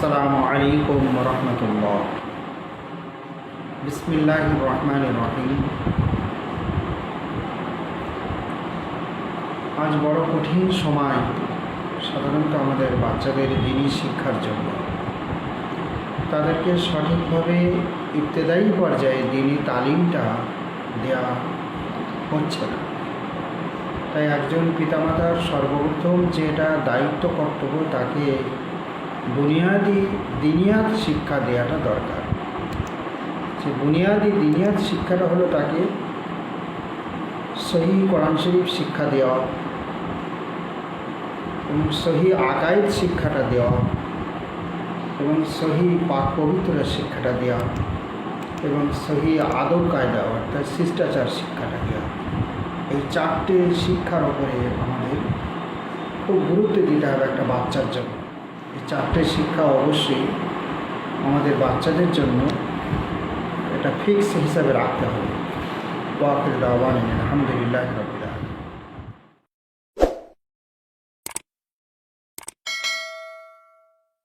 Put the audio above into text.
আসসালামু আলাইকুম রহমতুল্লাহ। বিসমিল্লাহ রহমান রহিম। আজ বড় কঠিন সময়, সাধারণত আমাদের বাচ্চাদের দিনই শিক্ষার জন্য। তাদেরকে সঠিকভাবে ইবতেদায়ী পর্যায়ে দিনই তালিমটা দেয়া হচ্ছে না। তাই একজন পিতামাতার সর্বপ্রথম যেটা দায়িত্ব কর্তব্য তাকে বুনিয়াদি দিনিয়াত শিক্ষা দেওয়াটা দরকার। যে বুনিয়াদি দিনিয়াত শিক্ষাটা হলো তাকে সহি কোরআন শরীফ শিক্ষা দেওয়া এবং সহি আকায়েদ শিক্ষাটা দেওয়া এবং সহি পাক পবিত্রের শিক্ষাটা দেওয়া এবং সহি আদব কায়দা অর্থাৎ শিষ্টাচার শিক্ষাটা দেওয়া। এই চারটে শিক্ষার ওপরে আমাদের খুব গুরুত্ব দিতে হবে একটা বাচ্চার জন্য। এই চারটে শিক্ষা অবশ্যই আমাদের বাচ্চাদের জন্য এটা ফিক্স হিসাবে রাখতে হবে। ওয়াকিল দাওয়ান, আলহামদুলিল্লাহ রবিল্লা